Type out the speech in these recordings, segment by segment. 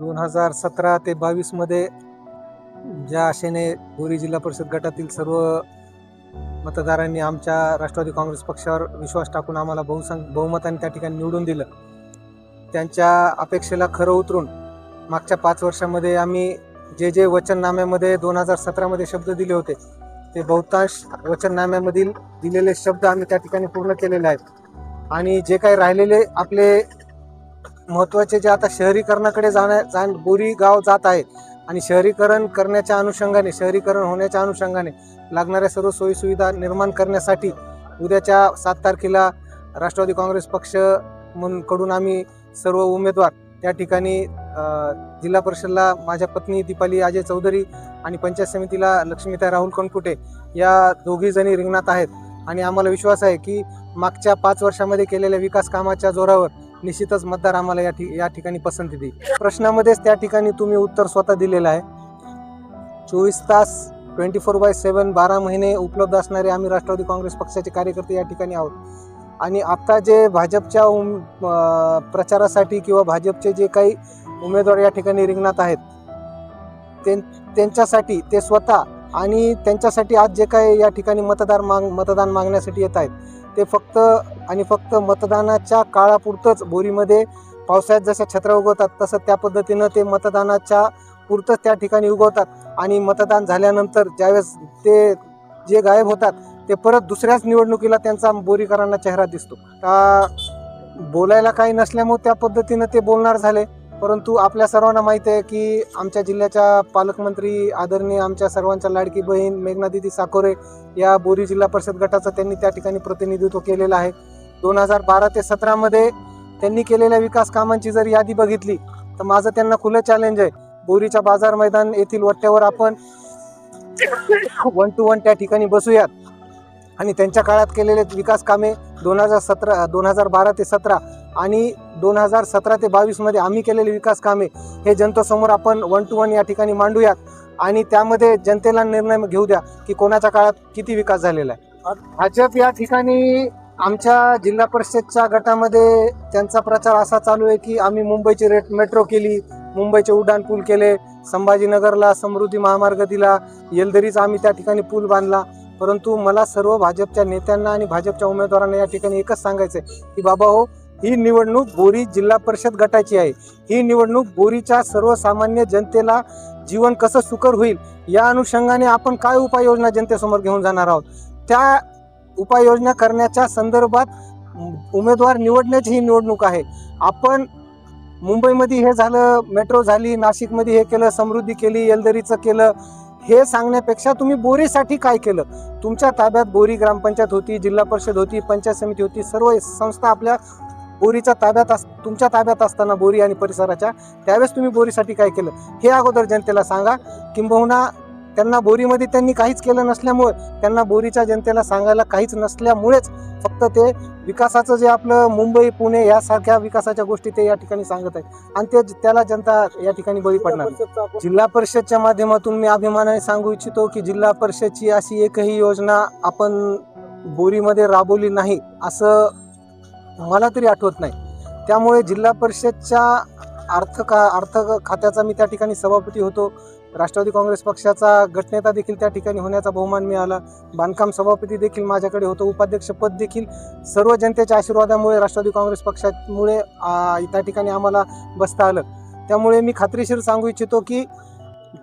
दोन हजार सतरा ते बावीसमध्ये ज्या आशेने बोरी जिल्हा परिषद गटातील सर्व मतदारांनी आमच्या राष्ट्रवादी काँग्रेस पक्षावर विश्वास टाकून आम्हाला बहुसंख बहुमताने त्या ठिकाणी निवडून दिलं. त्यांच्या अपेक्षेला खरं उतरून मागच्या पाच वर्षामध्ये आम्ही जे जे वचननाम्यामध्ये दोन हजार सतरामध्ये शब्द दिले होते ते बहुतांश वचननाम्यामधील दिलेले शब्द आम्ही त्या ठिकाणी पूर्ण केलेले आहेत. आणि जे काही राहिलेले आपले महत्त्वाचे जे आता शहरीकरणाकडे जाण्या जा बोरी गाव जात आहे आणि शहरीकरण करण्याच्या अनुषंगाने शहरीकरण होण्याच्या अनुषंगाने लागणाऱ्या सर्व सोयीसुविधा निर्माण करण्यासाठी उद्याच्या सात तारखेला राष्ट्रवादी काँग्रेस पक्ष म्हणून कडून आम्ही सर्व उमेदवार त्या ठिकाणी जिल्हा परिषदला माझ्या पत्नी दीपाली अजय चौधरी आणि पंचायत समितीला लक्ष्मीताई राहुल कणकुटे या दोघी जणी रिंगणात आहेत. आणि आम्हाला विश्वास आहे की मागच्या पाच वर्षामध्ये केलेल्या विकास कामाच्या जोरावर निश्चितच मतदार आम्हाला या ठि या ठिकाणी पसंती देईल. प्रश्नामध्येच त्या ठिकाणी तुम्ही उत्तर स्वतः दिलेलं आहे. चोवीस तास ट्वेंटी फोर बाय सेवन बारा महिने उपलब्ध असणारे आम्ही राष्ट्रवादी काँग्रेस पक्षाचे कार्यकर्ते या ठिकाणी आहोत. आणि आत्ता जे भाजपच्या उम प्रचारासाठी किंवा भाजपचे जे काही उमेदवार या ठिकाणी रिंगणात आहेत त्यां त्यांच्यासाठी ते स्वतः आणि त्यांच्यासाठी आज जे काही या ठिकाणी मतदार माग मतदान मागण्यासाठी येत आहेत ते फक्त आणि फक्त मतदानाच्या काळापुरतंच बोरीमध्ये पावसाळ्यात जशा छत्र्या उगवतात तसं त्या पद्धतीनं ते मतदानाच्या पुरतंच त्या ठिकाणी उगवतात. आणि मतदान झाल्यानंतर ज्यावेळेस ते जे गायब होतात ते परत दुसऱ्याच निवडणुकीला त्यांचा बोरीकरांना चेहरा दिसतो. बोलायला काही नसल्यामुळे त्या पद्धतीनं ते बोलणार झाले. परंतु आपल्या सर्वांना माहीत आहे की आमच्या जिल्ह्याच्या पालकमंत्री आदरणीय आमच्या सर्वांच्या लाडकी बहीण मेघनादिदी साकोरे या बोरी जिल्हा परिषद गटाचं त्यांनी त्या ठिकाणी प्रतिनिधित्व केलेलं आहे. दोन हजार बारा ते सतरामध्ये त्यांनी केलेल्या विकास कामांची जर यादी बघितली तर माझं त्यांना खुलं चॅलेंज आहे. बोरीच्या बाजार मैदान येथील वट्ट्यावर आपण वन टू वन त्या ठिकाणी बसूयात. आणि त्यांच्या काळात केलेले विकास कामे दोन हजार सतरा दोन हजार बारा ते सतरा आणि दोन हजार सतरा ते बावीसमध्ये आम्ही केलेले विकास कामे हे जनतेसमोर आपण वन टू वन या ठिकाणी मांडूयात. आणि त्यामध्ये जनतेला निर्णय घेऊ द्या की कोणाच्या काळात किती विकास झालेला आहे. भाजप या ठिकाणी आमच्या जिल्हा परिषदच्या गटामध्ये त्यांचा प्रचार असा चालू आहे की आम्ही मुंबईची रेट मेट्रो केली मुंबईचे उड्डाण पूल केले संभाजीनगरला समृद्धी महामार्ग दिला येलदरीच आम्ही त्या ठिकाणी पूल बांधला. परंतु मला सर्व भाजपच्या नेत्यांना आणि भाजपच्या उमेदवारांना या ठिकाणी एकच सांगायचं आहे की बाबा हो ही निवडणूक बोरी जिल्हा परिषद गटाची आहे. ही निवडणूक बोरीच्या सर्वसामान्य जनतेला जीवन कसं सुकर होईल या अनुषंगाने आपण काय उपाययोजना जनतेसमोर घेऊन जाणार आहोत? त्या उपाययोजना करण्याच्या संदर्भात उमेदवार निवडण्याची ही निवडणूक आहे. आपण मुंबईमध्ये हे झालं मेट्रो झाली नाशिकमध्ये हे केलं समृद्धी केली येलदरीचं केलं हे सांगण्यापेक्षा तुम्ही बोरीसाठी काय केलं? तुमच्या ताब्यात बोरी ग्रामपंचायत होती जिल्हा परिषद होती पंचायत समिती होती सर्व संस्था आपल्या बोरीच्या ताब्यात अस तुमच्या ताब्यात असताना बोरी आणि परिसराच्या त्यावेळेस तुम्ही बोरीसाठी काय केलं? हे अगोदर जनतेला सांगा. किंबहुना त्यांना बोरीमध्ये त्यांनी काहीच केलं नसल्यामुळे त्यांना बोरीच्या जनतेला सांगायला काहीच नसल्यामुळेच फक्त ते विकासाचं जे आपलं मुंबई पुणे यासारख्या विकासाच्या गोष्टी ते या ठिकाणी सांगत आहेत. आणि ते त्याला जनता या ठिकाणी बळी पडणार. जिल्हा परिषदच्या माध्यमातून मी अभिमानाने सांगू इच्छितो की जिल्हा परिषदची अशी एकही योजना आपण बोरीमध्ये राबवली नाही असं मला तरी आठवत नाही. त्यामुळे जिल्हा परिषदच्या अर्थ का अर्थ खात्याचा मी त्या ठिकाणी सभापती होतो. राष्ट्रवादी काँग्रेस पक्षाचा गटनेता देखील त्या ठिकाणी होण्याचा बहुमान मिळाला. बांधकाम सभापती देखील माझ्याकडे होतं. उपाध्यक्षपद देखील सर्व जनतेच्या आशीर्वादामुळे राष्ट्रवादी काँग्रेस पक्षामुळे त्या ठिकाणी आम्हाला बसता आलं. त्यामुळे मी खात्रीशीर सांगू इच्छितो की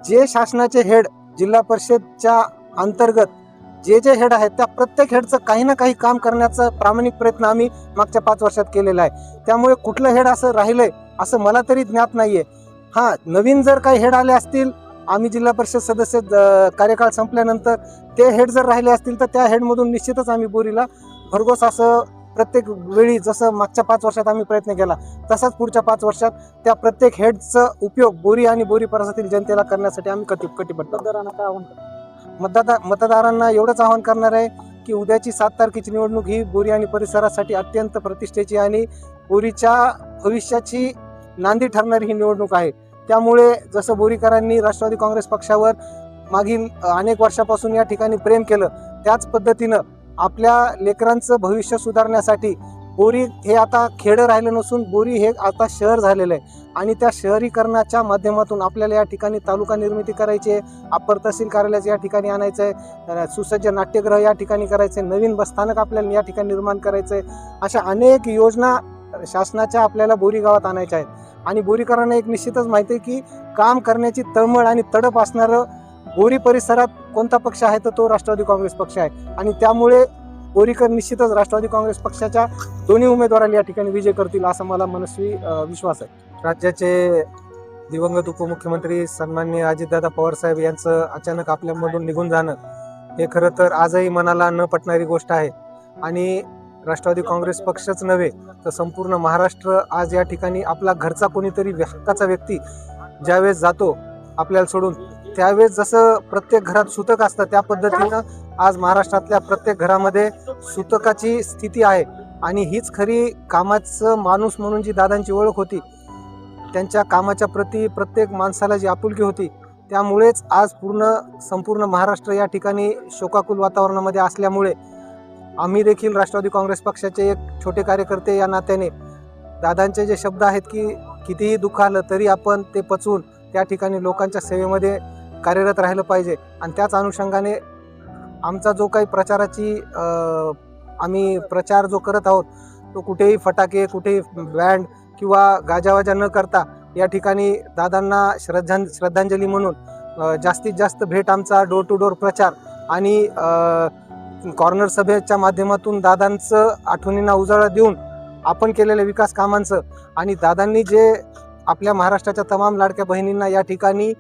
जे शासनाचे हेड जिल्हा परिषदच्या अंतर्गत जे जे हेड आहेत त्या प्रत्येक हेडचं काही ना काही काम करण्याचा प्रामाणिक प्रयत्न आम्ही मागच्या पाच वर्षात केलेला आहे. त्यामुळे कुठलं हेड असं राहिलंय असं मला तरी ज्ञात नाहीये. हां नवीन जर काही हेड आले असतील आम्ही जिल्हा परिषद सदस्य कार्यकाळ संपल्यानंतर ते हेड जर राहिले असतील तर त्या हेडमधून निश्चितच आम्ही बोरीला भरघोस असं प्रत्येक वेळी जसं मागच्या पाच वर्षात आम्ही प्रयत्न केला तसाच पुढच्या पाच वर्षात त्या प्रत्येक हेडचा उपयोग बोरी आणि बोरी परिसरातील जनतेला करण्यासाठी आम्ही कटी कटिबद्ध मतदारांना काय आव्हान मतदाता मतदारांना एवढंच आवाहन करणार आहे की उद्याची सात तारखेची निवडणूक ही बोरी आणि परिसरासाठी अत्यंत प्रतिष्ठेची आणि बोरीच्या भविष्याची नांदी ठरणारी ही निवडणूक आहे. त्यामुळे जसं बोरीकरांनी राष्ट्रवादी काँग्रेस पक्षावर मागील अनेक वर्षापासून या ठिकाणी प्रेम केलं त्याच पद्धतीनं आपल्या लेकरांचं भविष्य सुधारण्यासाठी बोरी हे आता खेडं राहिलं नसून बोरी हे आता शहर झालेलं आहे. आणि त्या शहरीकरणाच्या माध्यमातून आपल्याला या ठिकाणी तालुका निर्मिती करायची आहे अप्पर तहसील कार्यालयाचं या ठिकाणी आणायचं आहे सुसज्ज नाट्यगृह या ठिकाणी करायचं आहे नवीन बसस्थानक आपल्याला या ठिकाणी निर्माण करायचं आहे अशा अनेक योजना शासनाच्या आपल्याला बोरी गावात आणायच्या आहेत. आणि बोरीकरांना एक निश्चितच माहिती आहे की काम करण्याची तळमळ आणि तडप असणारं बोरी परिसरात कोणता पक्ष आहे तर तो राष्ट्रवादी काँग्रेस पक्ष आहे. आणि त्यामुळे बोरीकर निश्चितच राष्ट्रवादी काँग्रेस पक्षाच्या दोन्ही उमेदवारांनी या ठिकाणी विजय करतील असा मला मनस्वी विश्वास आहे. राज्याचे दिवंगत उपमुख्यमंत्री सन्माननीय अजितदादा पवारसाहेब यांचं अचानक आपल्यामधून निघून जाणं हे खरं तर आजही मनाला न पटणारी गोष्ट आहे. आणि राष्ट्रवादी काँग्रेस पक्षच नव्हे तर संपूर्ण महाराष्ट्र आज या ठिकाणी आपला घरचा कोणीतरी हक्काचा व्यक्ती ज्यावेळेस जातो आपल्याला सोडून त्यावेळेस जसं प्रत्येक घरात सुतक असतं त्या पद्धतीनं आज महाराष्ट्रातल्या प्रत्येक घरामध्ये सुतकाची स्थिती आहे. आणि हीच खरी कामाचं माणूस म्हणून जी दादांची ओळख होती त्यांच्या कामाच्या प्रती प्रत्येक माणसाला जी आपुलकी होती त्यामुळेच आज पूर्ण संपूर्ण महाराष्ट्र या ठिकाणी शोकाकुल वातावरणामध्ये असल्यामुळे आम्ही देखील राष्ट्रवादी काँग्रेस पक्षाचे एक छोटे कार्यकर्ते या नात्याने दादांचे जे शब्द आहेत की कितीही दुःख आलं तरी आपण ते पचवून त्या ठिकाणी लोकांच्या सेवेमध्ये कार्यरत राहिलं पाहिजे. आणि त्याच अनुषंगाने आमचा जो काही प्रचाराची आम्ही प्रचार जो करत आहोत तो कुठेही फटाके कुठेही बँड किंवा गाजावाजा न करता या ठिकाणी दादांना श्रद्धां श्रद्धांजली म्हणून जास्तीत जास्त भेट आमचा डोर टू डोर प्रचार आणि कॉर्नर सभेच्या माध्यमातून दादांचं आठवणींना उजाळा देऊन आपण केलेल्या विकास कामांचं आणि दादांनी जे आपल्या महाराष्ट्राच्या तमाम लाडक्या बहिणींना या ठिकाणी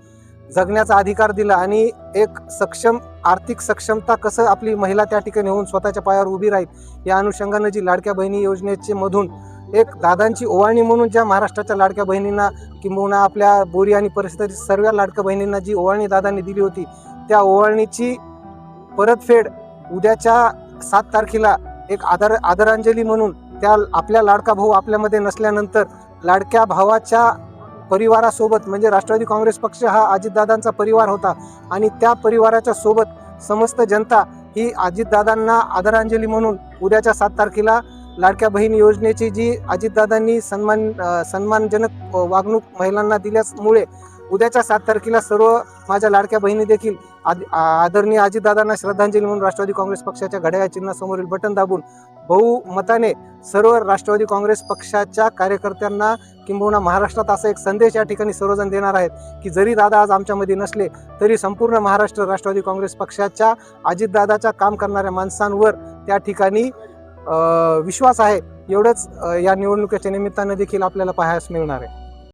जगण्याचा अधिकार दिला आणि एक सक्षम आर्थिक सक्षमता कसं आपली महिला त्या ठिकाणी होऊन स्वतःच्या पायावर उभी राहील या अनुषंगानं जी लाडक्या बहिणी योजनेचे मधून एक दादांची ओवाळणी म्हणून ज्या महाराष्ट्राच्या लाडक्या बहिणींना किंबहुना आपल्या बोरी आणि परिस्थिती सर्व लाडक्या बहिणींना जी ओवाळणी दादांनी दिली होती त्या ओवाळणीची परतफेड उद्याच्या सात तारखेला एक आदर आदरांजली म्हणून त्या आपल्या लाडका भाऊ आपल्यामध्ये नसल्यानंतर लाडक्या भावाच्या परिवारासोबत म्हणजे राष्ट्रवादी काँग्रेस पक्ष हा अजितदादांचा परिवार होता आणि त्या परिवाराच्या सोबत समस्त जनता ही अजितदादांना आदरांजली म्हणून उद्याच्या सात तारखेला लाडक्या बहीण योजनेची जी अजितदादांनी सन्मान सन्मानजनक वागणूक महिलांना दिल्यामुळे उद्याच्या सात तारखेला सर्व माझ्या लाडक्या बहिणी देखील आद- आदरणीय अजितदादांना श्रद्धांजली म्हणून राष्ट्रवादी काँग्रेस पक्षाच्या घड्याळ चिन्हासमोरील बटन दाबून बहुमताने सर्व राष्ट्रवादी काँग्रेस पक्षाच्या कार्यकर्त्यांना किंबहुना महाराष्ट्रात असा एक संदेश या ठिकाणी सर्वजण देणार आहेत की जरी दादा आज आमच्यामध्ये नसले तरी संपूर्ण महाराष्ट्र राष्ट्रवादी काँग्रेस पक्षाच्या अजितदादाच्या काम करणाऱ्या माणसांवर त्या ठिकाणी विश्वास आहे. एवढंच या निवडणुकीच्या निमित्तानं देखील आपल्याला पाहायला मिळणार आहे.